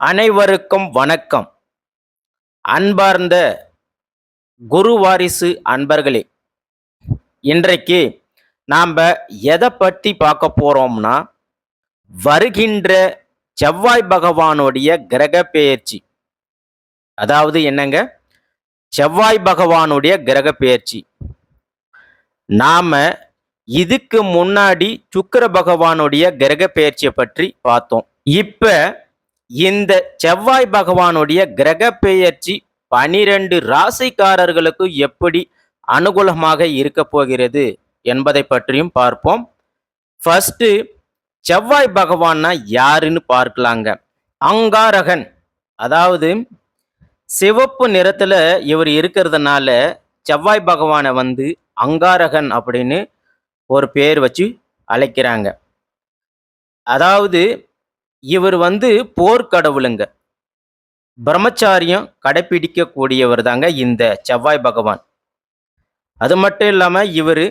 அனைவருக்கும் வணக்கம். அன்பார்ந்த குரு வாரிசு அன்பர்களே இன்றைக்கு நாம் எதை பற்றி பார்க்க போகிறோம்னா வருகின்ற செவ்வாய் பகவானுடைய கிரக பெயர்ச்சி. அதாவது என்னங்க? செவ்வாய் பகவானுடைய கிரக பெயர்ச்சி. நாம் இதுக்கு முன்னாடி சுக்கிர பகவானுடைய கிரக பெயர்ச்சியை பற்றி பார்த்தோம். இப்போ இந்த செவ்வாய் பகவானுடைய கிரக பெயர்ச்சி பனிரெண்டு ராசிக்காரர்களுக்கு எப்படி அனுகூலமாக இருக்க போகிறது என்பதை பற்றியும் பார்ப்போம். ஃபர்ஸ்ட் செவ்வாய் பகவான்னா யாருன்னு பார்க்கலாங்க. அங்காரகன் அதாவது சிவப்பு நிறத்துல இவர் இருக்கிறதுனால செவ்வாய் பகவானை வந்து அங்காரகன் அப்படின்னு ஒரு பேர் வச்சு அழைக்கிறாங்க. அதாவது இவர் வந்து போர்க்கடவுளுங்க பிரம்மச்சாரியம் கடைப்பிடிக்கக்கூடியவர் தாங்க இந்த செவ்வாய் பகவான். அது மட்டும் இல்லாமல் இவர்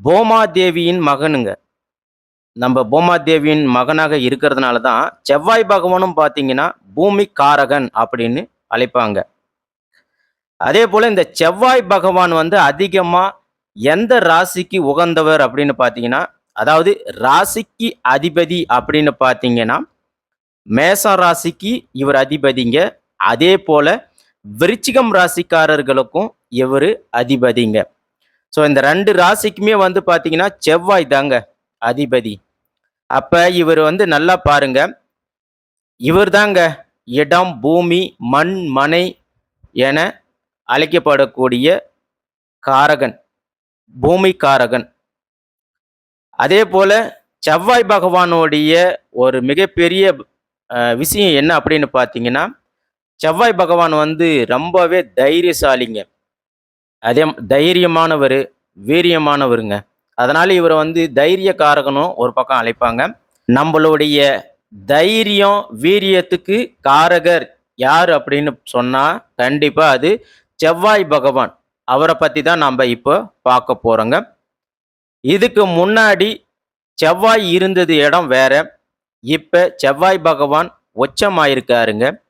பூமாதேவியின் மகனுங்க. நம்ம பூமாதேவியின் மகனாக இருக்கிறதுனால தான் செவ்வாய் பகவானும் பார்த்தீங்கன்னா பூமி காரகன் அப்படின்னு அழைப்பாங்க. அதே போல் இந்த செவ்வாய் பகவான் வந்து அதிகமாக எந்த ராசிக்கு உகந்தவர் அப்படின்னு பார்த்தீங்கன்னா அதாவது ராசிக்கு அதிபதி அப்படின்னு பார்த்தீங்கன்னா மேசம் ராசிக்கு இவர் அதிபதிங்க. அதே போல விருச்சிகம் ராசிக்காரர்களுக்கும் இவர் அதிபதிங்க. ஸோ இந்த ரெண்டு ராசிக்குமே வந்து பார்த்தீங்கன்னா செவ்வாய் தாங்க அதிபதி. அப்போ இவர் வந்து நல்லா பாருங்க. இவர் தாங்க இடம் பூமி மண் மனை என அழைக்கப்படக்கூடிய காரகன் பூமி காரகன் அதே போல செவ்வாய் பகவானுடைய ஒரு மிகப்பெரிய விஷயம் என்ன அப்படின்னு பார்த்தீங்கன்னா செவ்வாய் பகவான் வந்து ரொம்பவே தைரியசாலிங்க. அதே தைரியமானவர் வீரியமானவருங்க. அதனால் இவரை வந்து தைரியக்காரகனும் ஒரு பக்கம் அழைப்பாங்க. நம்மளுடைய தைரியம் வீரியத்துக்கு காரகர் யார் அப்படின்னு சொன்னால் கண்டிப்பாக அது செவ்வாய் பகவான். அவரை பற்றி தான் நம்ம இப்போ பார்க்க போகிறோங்க இதுக்கு முன்னாடி செவ்வாய் இருந்தது இடம் வேற. இப்போ செவ்வாய் பகவான் உச்சமாயிருக்காருங்க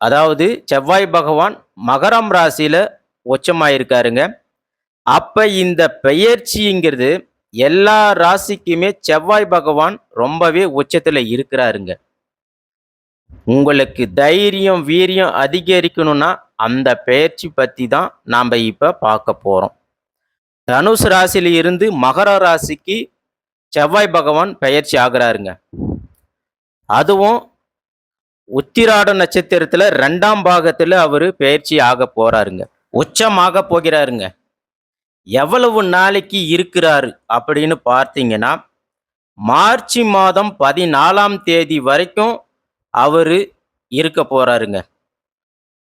அதாவது செவ்வாய் பகவான் மகரம் ராசியில் உச்சமாயிருக்காருங்க அப்போ இந்த பெயர்ச்சிங்கிறது எல்லா ராசிக்குமே செவ்வாய் பகவான் ரொம்பவே உச்சத்தில் இருக்கிறாருங்க. உங்களுக்கு தைரியம் வீரியம் அதிகரிக்கணும்னா அந்த பெயர்ச்சி பற்றி தான் நாம் இப்போ பார்க்க போகிறோம் தனுசு ராசியிலிருந்து மகர ராசிக்கு செவ்வாய் பகவான் பெயர்ச்சி ஆகிறாருங்க. அதுவும் உத்திராட நட்சத்திரத்தில் ரெண்டாம் பாகத்தில் அவர் பெயர்ச்சி ஆக போகிறாருங்க உச்சமாக போகிறாருங்க. எவ்வளவு நாளைக்கு இருக்கிறாரு அப்படின்னு பார்த்தீங்கன்னா மார்ச் மாதம் பதினாலாம் தேதி வரைக்கும் அவர் இருக்க போகிறாருங்க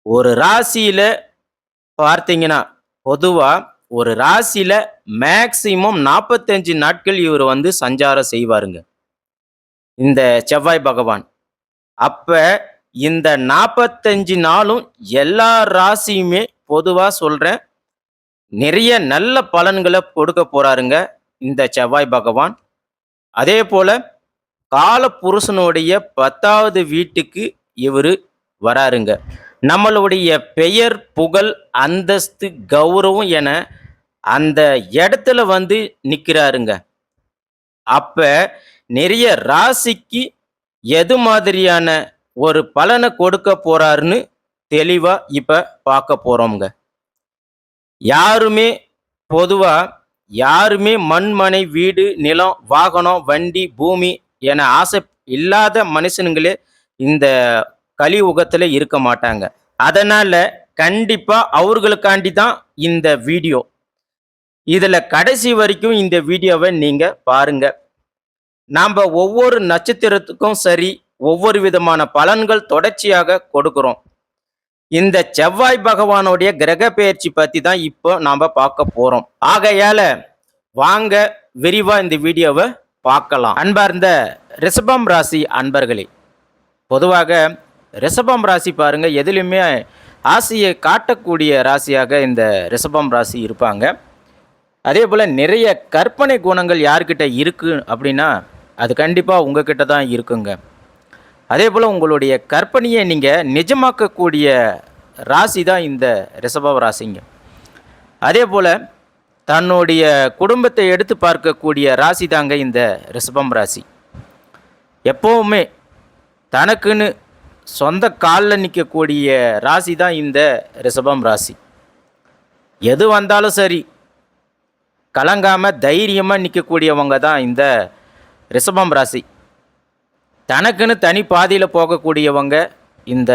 ஒரு ராசியில் பார்த்தீங்கன்னா பொதுவாக ஒரு ராசியில் மேக்சிமம் நாற்பத்தஞ்சு நாட்கள் இவர் வந்து சஞ்சாரம் செய்வாருங்க. இந்த செவ்வாய் பகவான். அப்போ இந்த நாற்பத்தஞ்சு நாளும் எல்லா ராசியுமே பொதுவாக சொல்கிறேன் நிறைய நல்ல பலன்களை கொடுக்க போகிறாருங்க இந்த செவ்வாய் பகவான். அதே போல் கால புருஷனுடைய பத்தாவது வீட்டுக்கு இவர் வராருங்க. நம்மளுடைய பெயர் புகழ் அந்தஸ்து கௌரவம் என அந்த இடத்துல வந்து நிற்கிறாருங்க அப்ப நிறைய ராசிக்கு எது மாதிரியான ஒரு பலனை கொடுக்க போறாருன்னு தெளிவா இப்ப பார்க்க போறோம்ங்க. யாருமே பொதுவா யாருமே மண்மனை வீடு நிலம் வாகனம் வண்டி பூமி என ஆசை இல்லாத மனுஷனுங்களே இந்த கலியுகத்தில் இருக்க மாட்டாங்க. அதனால கண்டிப்பா அவர்களுக்காண்டி தான் இந்த வீடியோ. இதில் கடைசி வரைக்கும் இந்த வீடியோவை நீங்கள் பாருங்க. நாம் ஒவ்வொரு நட்சத்திரத்துக்கும் சரி ஒவ்வொரு விதமான பலன்கள் தொடர்ச்சியாக கொடுக்குறோம். இந்த செவ்வாய் பகவானுடைய கிரக பெயர்ச்சி பற்றி தான் இப்போ நாம் பார்க்க போகிறோம் ஆகையால வாங்க விரிவாக இந்த வீடியோவை பார்க்கலாம். அன்பார்ந்த ரிஷபம் ராசி அன்பர்களே பொதுவாக ரிஷபம் ராசி பாருங்கள் எதுலேயுமே ஆசையை காட்டக்கூடிய ராசியாக இந்த ரிஷபம் ராசி இருப்பாங்க. அதே போல் நிறைய கற்பனை குணங்கள் யார்கிட்ட இருக்குது அப்படின்னா அது கண்டிப்பாக உங்ககிட்ட தான் இருக்குங்க. அதே போல் உங்களுடைய கற்பனையை நீங்கள் நிஜமாக்கக்கூடிய ராசி தான் இந்த ரிஷப ராசிங்க. அதே போல் தன்னுடைய குடும்பத்தை எடுத்து பார்க்கக்கூடிய ராசி தாங்க இந்த ரிஷபம் ராசி. எப்போவுமே தனக்குன்னு சொந்த காலில் நிற்கக்கூடிய ராசி தான் இந்த ரிஷபம் ராசி. எது வந்தாலும் சரி கலங்காமல் தைரியமாக நிற்கக்கூடியவங்க தான் இந்த ரிஷபம் ராசி. தனக்குன்னு தனி பாதையில் போகக்கூடியவங்க இந்த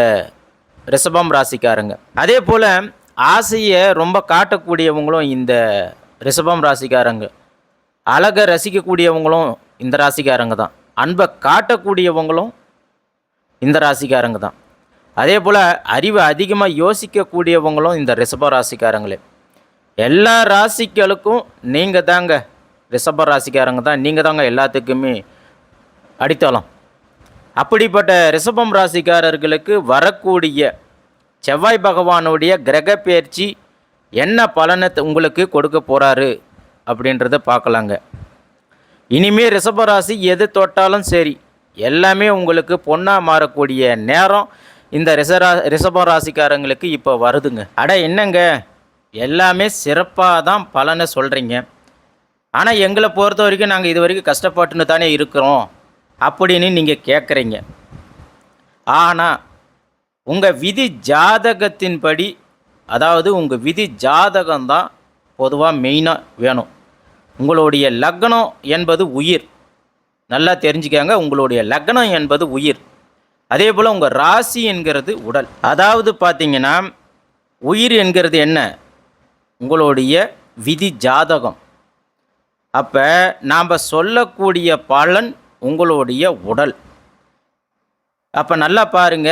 ரிஷபம் ராசிக்காரங்க. அதே போல் ஆசையை ரொம்ப காட்டக்கூடியவங்களும் இந்த ரிஷபம் ராசிக்காரங்க. அழகை ரசிக்கக்கூடியவங்களும் இந்த ராசிக்காரங்க தான். அன்பை காட்டக்கூடியவங்களும் இந்த ராசிக்காரங்க தான். அதே போல் அறிவை அதிகமாக யோசிக்கக்கூடியவங்களும் இந்த ரிஷப ராசிக்காரங்களே. எல்லா ராசிகளுக்கும் நீங்கள் தாங்க. ரிஷப ராசிக்காரங்க தான். நீங்கள் தாங்க எல்லாத்துக்குமே அடித்தளம். அப்படிப்பட்ட ரிஷபம் ராசிக்காரர்களுக்கு வரக்கூடிய செவ்வாய் பகவானுடைய கிரக பயிற்சி என்ன பலனை உங்களுக்கு கொடுக்க போகிறாரு அப்படின்றத பார்க்கலாங்க. இனிமே ரிஷபராசி எது தொட்டாலும் சரி எல்லாமே உங்களுக்கு பொண்ணாக மாறக்கூடிய நேரம் இந்த ரிஷரா ரிஷப ராசிக்காரங்களுக்கு இப்போ வருதுங்க. அட என்னங்க? எல்லாமே சிறப்பாக தான் பலனை சொல்கிறீங்க ஆனால் எங்களை பொறுத்த வரைக்கும் நாங்கள் இது வரைக்கும் கஷ்டப்பட்டுன்னு தானே இருக்கிறோம் அப்படின்னு நீங்கள் கேட்குறீங்க ஆனால் உங்கள் விதி ஜாதகத்தின்படி அதாவது உங்கள் விதி ஜாதகம்தான் பொதுவாக மெயினாக வேணும். உங்களுடைய லக்னம் என்பது உயிர். நல்லா தெரிஞ்சுக்கங்க உங்களுடைய லக்னம் என்பது உயிர். அதே போல் உங்கள் ராசி என்கிறது உடல். அதாவது பார்த்தீங்கன்னா உயிர் என்கிறது என்ன? உங்களுடைய விதி ஜாதகம். அப்போ நாம் சொல்லக்கூடிய பலன் உங்களுடைய உடல். அப்போ நல்லா பாருங்க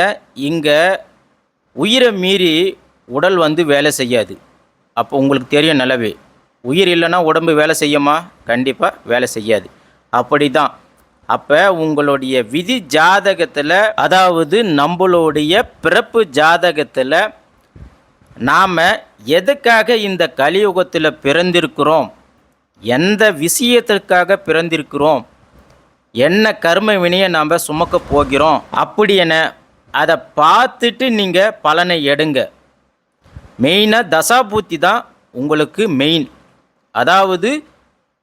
இங்கே உயிரை மீறி உடல் வந்து வேலை செய்யாது. அப்போ உங்களுக்கு தெரியும் நல்லாவே உயிர் இல்லைன்னா உடம்பு வேலை செய்யுமா? கண்டிப்பாக வேலை செய்யாது. அப்படி தான் அப்போ உங்களுடைய விதி ஜாதகத்தில் அதாவது நம்மளுடைய பிறப்பு ஜாதகத்தில் நாம் எதுக்காக இந்த கலியுகத்தில் பிறந்திருக்கிறோம்? எந்த விஷயத்திற்காக பிறந்திருக்கிறோம்? என்ன கர்ம வினையை நாம் சுமக்க போகிறோம்? அப்படி என அதை பார்த்துட்டு நீங்கள் பலனை எடுங்க. மெயினாக தசாபூத்தி தான் உங்களுக்கு மெயின் அதாவது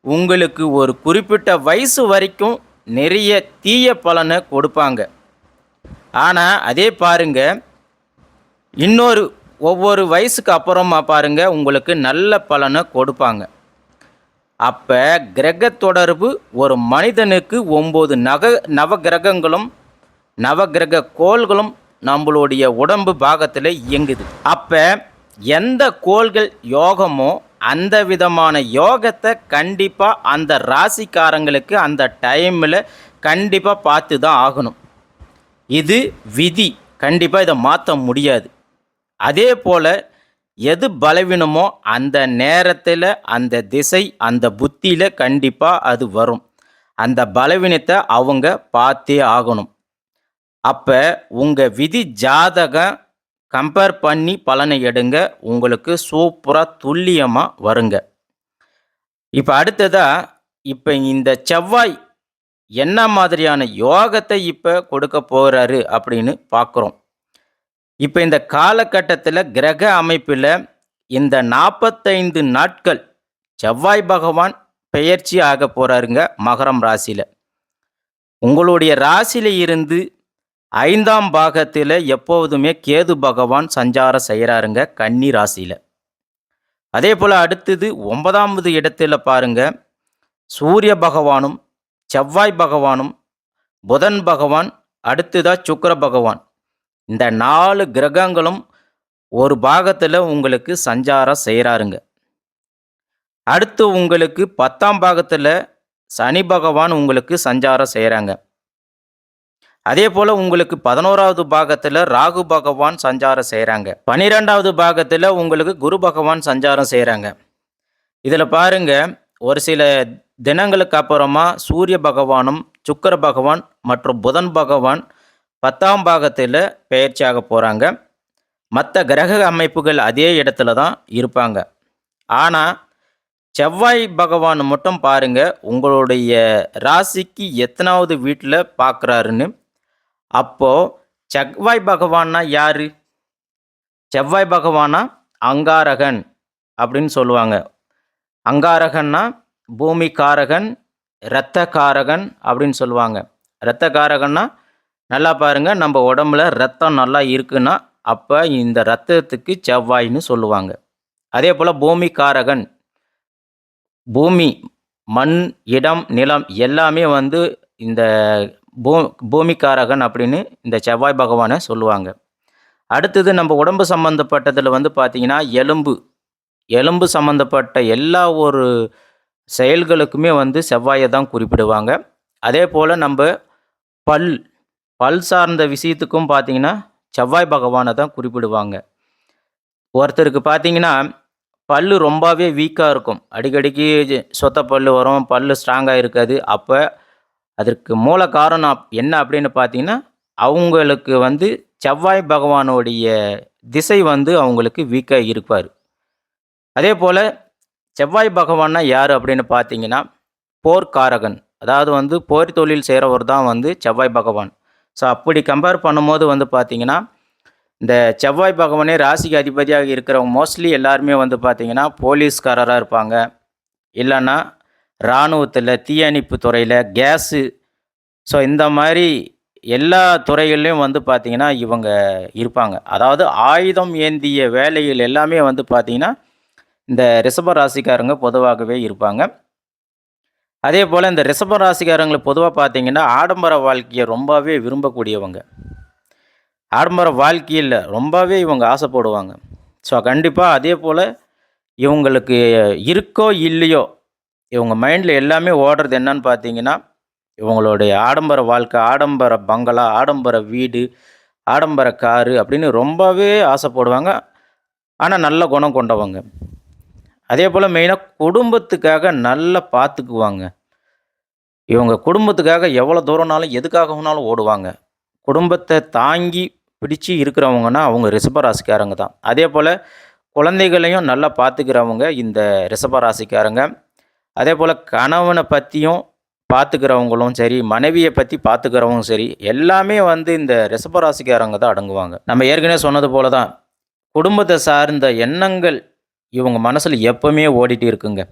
உங்களுக்கு ஒரு குறிப்பிட்ட வயசு வரைக்கும் நிறைய தீய பலனை கொடுப்பாங்க. ஆனால் அதே பாருங்கள் இன்னொரு ஒவ்வொரு வயசுக்கு அப்புறமா பாருங்க உங்களுக்கு நல்ல பலனை கொடுப்பாங்க. அப்போ கிரக தொடர்பு ஒரு மனிதனுக்கு ஒம்பது நக நவ கிரகங்களும் நவகிரக கோள்களும் நம்மளுடைய உடம்பு பாகத்தில் இயங்குது. அப்போ எந்த கோள்கள் யோகமோ அந்த விதமான யோகத்தை கண்டிப்பாக அந்த ராசிக்காரங்களுக்கு அந்த டைமில் கண்டிப்பாக பார்த்து தான் ஆகணும். இது விதி. கண்டிப்பாக இதை மாற்ற முடியாது. அதே போல் எது பலவீனமோ அந்த நேரத்தில் அந்த திசை அந்த புத்தியில் கண்டிப்பாக அது வரும். அந்த பலவீனத்தை அவங்க பார்த்தே ஆகணும். அப்போ உங்கள் விதி ஜாதகம் கம்பேர் பண்ணி பலனை எடுங்க. உங்களுக்கு சூப்பராக துல்லியமாக வருங்க. இப்போ அடுத்ததாக இப்போ இந்த செவ்வாய் என்ன மாதிரியான யோகத்தை இப்போ கொடுக்க போகிறாரு அப்படின்னு பார்க்குறோம். இப்போ இந்த காலகட்டத்தில் கிரக அமைப்பில் இந்த நாற்பத்தைந்து நாட்கள் செவ்வாய் பகவான் பெயர்ச்சி ஆக போகிறாருங்க மகரம் ராசியில். உங்களுடைய ராசியில் இருந்து ஐந்தாம் பாகத்தில் எப்போதுமே கேது பகவான் சஞ்சாரம் செய்கிறாருங்க கன்னி ராசியில். அதே போல் அடுத்தது ஒன்பதாவது இடத்துல பாருங்க சூரிய பகவானும் செவ்வாய் பகவானும் புதன் பகவான் அடுத்ததாக சுக்கர பகவான். இந்த நாலு கிரகங்களும் ஒரு பாகத்தில் உங்களுக்கு சஞ்சாரம் செய்கிறாருங்க அடுத்து உங்களுக்கு பத்தாம் பாகத்தில் சனி பகவான் உங்களுக்கு சஞ்சாரம் செய்கிறாங்க அதே போல் உங்களுக்கு பதினோராவது பாகத்தில் ராகு பகவான் சஞ்சாரம் செய்கிறாங்க பன்னிரெண்டாவது பாகத்தில் உங்களுக்கு குரு பகவான் சஞ்சாரம் செய்கிறாங்க இதில் பாருங்க ஒரு சில தினங்களுக்கு அப்புறமா சூரிய பகவானும் சுக்கர பகவான் மற்றும் புதன் பகவான் பத்தாம் பாகத்தில் பெயர்ச்சியாக போகிறாங்க மற்ற கிரக அமைப்புகள் அதே இடத்துல தான் இருப்பாங்க. ஆனால் செவ்வாய் பகவான் மட்டும் பாருங்க உங்களுடைய ராசிக்கு எத்தனாவது வீட்டில் பார்க்குறாருன்னு அப்போது செவ்வாய் பகவான்னா யார்? செவ்வாய் பகவானா அங்காரகன் அப்படின்னு சொல்லுவாங்க. அங்காரகன்னா பூமிக்காரகன் இரத்தக்காரகன் அப்படின்னு சொல்லுவாங்க. இரத்தக்காரகன்னா நல்லா பாருங்கள் நம்ம உடம்புல ரத்தம் நல்லா இருக்குன்னா அப்போ இந்த ரத்தத்துக்கு செவ்வாய்ன்னு சொல்லுவாங்க. அதே போல் பூமிக்காரகன் பூமி மண் இடம் நிலம் எல்லாமே வந்து இந்த பூ பூமிக்காரகன் அப்படின்னு இந்த செவ்வாய் பகவானை சொல்லுவாங்க. அடுத்தது நம்ம உடம்பு சம்மந்தப்பட்டதில் வந்து பார்த்திங்கன்னா எலும்பு. எலும்பு சம்மந்தப்பட்ட எல்லா ஒரு செயல்களுக்குமே வந்து செவ்வாயை தான் குறிப்பிடுவாங்க. அதே போல் நம்ம பல் பல் சார்ந்த விஷயத்துக்கும் பார்த்தீங்கன்னா செவ்வாய் பகவானை தான் குறிப்பிடுவாங்க. ஒருத்தருக்கு பார்த்தீங்கன்னா பல் ரொம்பவே வீக்காக இருக்கும். அடிக்கடிக்கு சொத்த பல் வரும் பல்லு ஸ்ட்ராங்காக இருக்காது. அப்போ அதற்கு மூல காரணம் என்ன அப்படின்னு பார்த்தீங்கன்னா அவங்களுக்கு வந்து செவ்வாய் பகவானுடைய திசை வந்து அவங்களுக்கு வீக்காக இருப்பார். அதே போல் செவ்வாய் பகவான்னா யார் அப்படின்னு பார்த்தீங்கன்னா போர்க்காரகன். அதாவது வந்து போர் தொழில் செய்கிறவர் தான் வந்து செவ்வாய் பகவான். ஸோ அப்படி கம்பேர் பண்ணும்போது வந்து பார்த்தீங்கன்னா இந்த செவ்வாய் பகவானே ராசிக்கு அதிபதியாக இருக்கிறவங்க மோஸ்ட்லி எல்லாருமே வந்து பார்த்திங்கன்னா போலீஸ்காரராக இருப்பாங்க. இல்லைன்னா இராணுவத்தில் தீயணைப்பு துறையில் கேஸு ஸோ இந்த மாதிரி எல்லா துறைகள்லையும் வந்து பார்த்திங்கன்னா இவங்க இருப்பாங்க. அதாவது ஆயுதம் ஏந்திய வேலைகள் எல்லாமே வந்து பார்த்திங்கன்னா இந்த ரிஷப ராசிக்காரங்க பொதுவாகவே இருப்பாங்க. அதே போல் இந்த ரிஷப ராசிக்காரங்களை பொதுவாக பார்த்தீங்கன்னா ஆடம்பர வாழ்க்கையை ரொம்பவே விரும்பக்கூடியவங்க. ஆடம்பர வாழ்க்கையில் ரொம்பவே இவங்க ஆசைப்படுவாங்க. ஸோ கண்டிப்பாக அதே போல் இவங்களுக்கு இருக்கோ இல்லையோ இவங்க மைண்டில் எல்லாமே ஓடுறது என்னன்னு பார்த்தீங்கன்னா இவங்களுடைய ஆடம்பர வாழ்க்கை ஆடம்பர பங்களா ஆடம்பர வீடு ஆடம்பர காரு அப்படின்னு ரொம்பவே ஆசைப்படுவாங்க. ஆனால் நல்ல குணம் கொண்டவங்க. அதே போல் மெயினாக குடும்பத்துக்காக நல்லா பார்த்துக்குவாங்க இவங்க குடும்பத்துக்காக எவ்வளோ தூரம்னாலும் எதுக்காகனாலும் ஓடுவாங்க. குடும்பத்தை தாங்கி பிடிச்சி இருக்கிறவங்கன்னா அவங்க ரிஷபராசிக்காரங்க தான். அதே போல் குழந்தைகளையும் நல்லா பார்த்துக்கிறவங்க இந்த ரிஷபராசிக்காரங்க அதே போல் கணவனை பற்றியும் பார்த்துக்கிறவங்களும் சரி மனைவியை பற்றி பார்த்துக்கிறவங்களும் சரி எல்லாமே வந்து இந்த ரிஷபராசிக்காரங்க தான் அடங்குவாங்க. நம்ம ஏற்கனவே சொன்னது போல தான் குடும்பத்தை சார்ந்த எண்ணங்கள் இவங்க மனசில் எப்பவுமே ஓடிட்டு இருக்குங்க.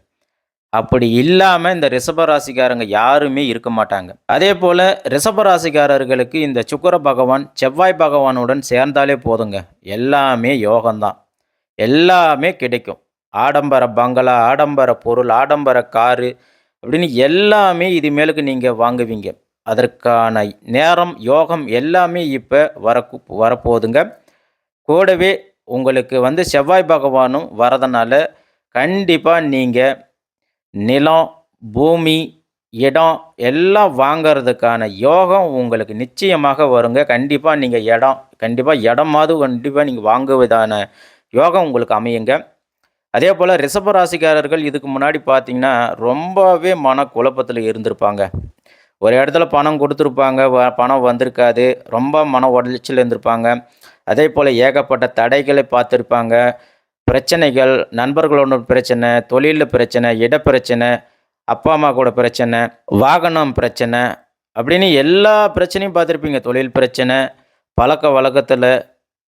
அப்படி இல்லாமல் இந்த ரிஷபராசிக்காரங்க யாருமே இருக்க மாட்டாங்க. அதே போல் ரிஷபராசிக்காரர்களுக்கு இந்த சுக்கர பகவான் செவ்வாய் பகவானுடன் சேர்ந்தாலே போதுங்க. எல்லாமே யோகம்தான். எல்லாமே கிடைக்கும். ஆடம்பர பங்களா ஆடம்பர பொருள் ஆடம்பர காரு அப்படின்னு எல்லாமே இது மேலுக்கு நீங்கள் வாங்குவீங்க. அதற்கான நேரம் யோகம் எல்லாமே இப்போ வர வரப்போகுதுங்க. கூடவே உங்களுக்கு வந்து செவ்வாய் பகவானும் வரதுனால கண்டிப்பாக நீங்கள் நிலம் பூமி இடம் எல்லாம் வாங்கிறதுக்கான யோகம் உங்களுக்கு நிச்சயமாக வருங்க. கண்டிப்பாக நீங்கள் இடம் கண்டிப்பாக இடமாவது கண்டிப்பாக நீங்கள் வாங்குவதான யோகம் உங்களுக்கு அமையுங்க. அதே போல் ரிஷபராசிக்காரர்கள் இதுக்கு முன்னாடி பார்த்தீங்கன்னா ரொம்பவே மன குழப்பத்தில் இருந்திருப்பாங்க. ஒரு இடத்துல பணம் கொடுத்துருப்பாங்க வ- பணம் வந்திருக்காது ரொம்ப மன உடச்சல் இருந்திருப்பாங்க. அதே போல் ஏகப்பட்ட தடைகளை பார்த்துருப்பாங்க. பிரச்சனைகள் நண்பர்களோட பிரச்சனை தொழிலில் பிரச்சனை இடப்பிரச்சனை அப்பா அம்மா கூட பிரச்சனை வாகனம் பிரச்சனை அப்படின்னு எல்லா பிரச்சனையும் பார்த்துருப்பீங்க. தொழில் பிரச்சனை பழக்க வழக்கத்தில்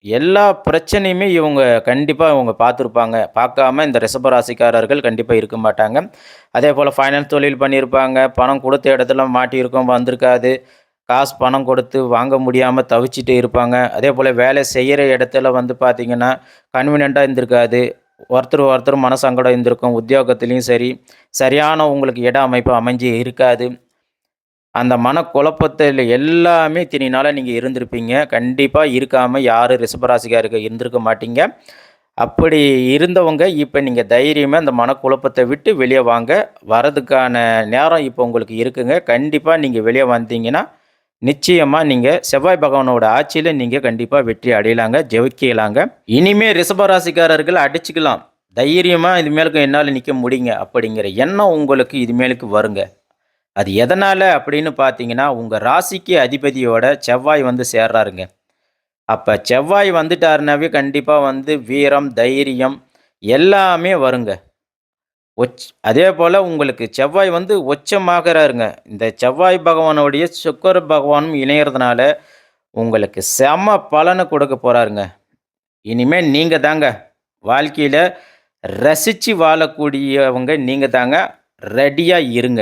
எல்லா பிரச்சனையுமே இவங்க கண்டிப்பாக இவங்க பார்த்துருப்பாங்க. பார்க்காம இந்த ரிஷபராசிக்காரர்கள் கண்டிப்பாக இருக்க மாட்டாங்க. அதே போல் ஃபைனான்ஸ் தொழில் பண்ணியிருப்பாங்க. பணம் கொடுத்த இடத்துல மாட்டியிருக்கோம் வந்திருக்காது. காசு பணம் கொடுத்து வாங்க முடியாமல் தவிச்சிட்டு இருப்பாங்க. அதே போல் வேலை செய்கிற இடத்துல வந்து பார்த்திங்கன்னா கன்வீனியண்ட்டாக இருந்திருக்காது. ஒருத்தர் ஒருத்தர் மனசங்கடம் இருந்திருக்கும். உத்தியோகத்துலேயும் சரி சரியான உங்களுக்கு இட அமைப்பு அமைஞ்சு இருக்காது. அந்த மனக்குழப்பத்தில் எல்லாமே தினினால நீங்கள் இருந்திருப்பீங்க. கண்டிப்பாக இருக்காமல் யாரும் ரிஷபராசிக்காருக்கு இருந்திருக்க மாட்டீங்க. அப்படி இருந்தவங்க இப்போ நீங்கள் தைரியமாக அந்த மனக்குழப்பத்தை விட்டு வெளியே வாங்க. வரதுக்கான நேரம் இப்போ உங்களுக்கு இருக்குங்க. கண்டிப்பாக நீங்கள் வெளியே வந்தீங்கன்னா நிச்சயமாக நீங்கள் செவ்வாய் பகவானோட ஆட்சியில் நீங்கள் கண்டிப்பாக வெற்றி அடையலாங்க ஜெயிக்கலாங்க. இனிமேல் ரிஷபராசிக்காரர்கள் அடிச்சுக்கலாம். தைரியமாக இது மேலுக்கு என்னால் நிற்க முடியுங்க அப்படிங்கிற எண்ணம் உங்களுக்கு இது மேலுக்கு வருங்க. அது எதனால் அப்படின்னு பார்த்தீங்கன்னா உங்கள் ராசிக்கு அதிபதியோட செவ்வாய் வந்து சேர்றாருங்க. அப்போ செவ்வாய் வந்துட்டாருனாவே கண்டிப்பாக வந்து வீரம் தைரியம் எல்லாமே வருங்க. ஒச் அதே போல் உங்களுக்கு செவ்வாய் வந்து ஒச்சமாகிறாருங்க. இந்த செவ்வாய் பகவானுடைய சுக்கர பகவானும் இணையறதுனால உங்களுக்கு செம பலனை கொடுக்க போகிறாருங்க இனிமேல் நீங்கள் தாங்க. வாழ்க்கையில் ரசித்து வாழக்கூடியவங்க நீங்கள் தாங்க. ரெடியாக இருங்க.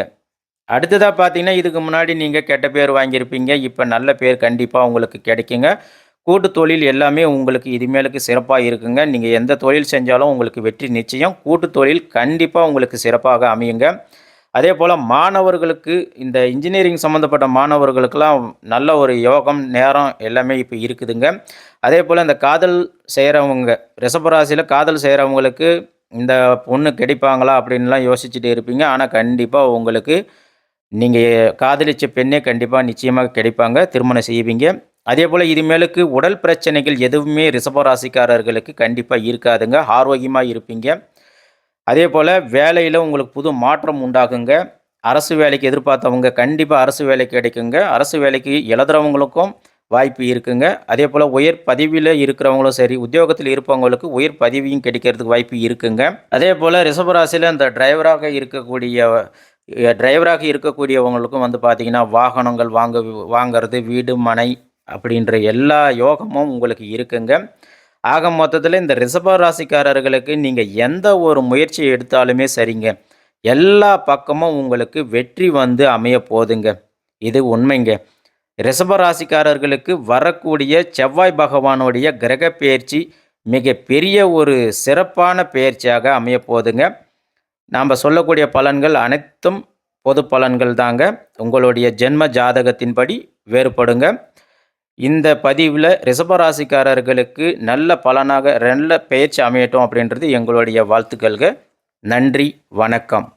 அடுத்ததாக பார்த்தீங்கன்னா இதுக்கு முன்னாடி நீங்கள் கெட்ட பேர் வாங்கியிருப்பீங்க. இப்போ நல்ல பேர் கண்டிப்பாக உங்களுக்கு கிடைக்குங்க. கூட்டு தொழில் எல்லாமே உங்களுக்கு இதுமேலுக்கு சிறப்பாக இருக்குங்க. நீங்கள் எந்த தொழில் செஞ்சாலும் உங்களுக்கு வெற்றி நிச்சயம். கூட்டு தொழில் கண்டிப்பாக உங்களுக்கு சிறப்பாக அமையுங்க. அதே போல் மாணவர்களுக்கு இந்த இன்ஜினியரிங் சம்மந்தப்பட்ட மாணவர்களுக்கெல்லாம் நல்ல ஒரு யோகம் நேரம் எல்லாமே இப்போ இருக்குதுங்க. அதே போல் இந்த காதல் செய்கிறவங்க ரிசபராசியில் காதல் செய்கிறவங்களுக்கு இந்த பொண்ணு கிடைப்பாங்களா அப்படின்லாம் யோசிச்சுட்டு இருப்பீங்க. ஆனால் கண்டிப்பாக உங்களுக்கு நீங்கள் காதலிச்ச பெண்ணே கண்டிப்பாக நிச்சயமாக கிடைப்பாங்க. திருமணம் செய்வீங்க. அதே போல் இதுமேலுக்கு உடல் பிரச்சனைகள் எதுவுமே ரிஷபராசிக்காரர்களுக்கு கண்டிப்பாக இருக்காதுங்க. ஆரோக்கியமாக இருப்பீங்க. அதே போல் வேலையில் உங்களுக்கு புது மாற்றம் உண்டாகுங்க. அரசு வேலைக்கு எதிர்பார்த்தவங்க கண்டிப்பாக அரசு வேலை கிடைக்குங்க. அரசு வேலைக்கு எழுதுறவங்களுக்கும் வாய்ப்பு இருக்குங்க. அதே போல் உயர் பதவியில் இருக்கிறவங்களும் சரி உத்தியோகத்தில் இருப்பவங்களுக்கு உயர் பதவியும் கிடைக்கிறதுக்கு வாய்ப்பு இருக்குங்க. அதே போல் ரிஷபராசியில் அந்த டிரைவராக இருக்கக்கூடிய டிரைவராக இருக்கக்கூடியவங்களுக்கும் வந்து பார்த்திங்கன்னா வாகனங்கள் வாங்க வாங்கிறது வீடு மனை அப்படின்ற எல்லா யோகமும் உங்களுக்கு இருக்குங்க. ஆக மொத்தத்தில் இந்த ரிஷப ராசிக்காரர்களுக்கு நீங்கள் எந்த ஒரு முயற்சி எடுத்தாலுமே சரிங்க. எல்லா பக்கமும் உங்களுக்கு வெற்றி வந்து அமைய போதுங்க. இது உண்மைங்க. ரிஷப ராசிக்காரர்களுக்கு வரக்கூடிய செவ்வாய் பகவானுடைய கிரக பயிற்சி மிக பெரிய ஒரு சிறப்பான பயிற்சியாக அமைய போதுங்க. நாம் சொல்லக்கூடிய பலன்கள் அனைத்தும் பொது பலன்கள் தாங்க. உங்களுடைய ஜென்ம ஜாதகத்தின்படி வேறுபடுங்க. இந்த பதிவில் ரிஷபராசிக்காரர்களுக்கு நல்ல பலனாக நல்ல பயிற்சி அமையட்டும் அப்படின்றது எங்களுடைய வாழ்த்துக்கள்க. நன்றி வணக்கம்.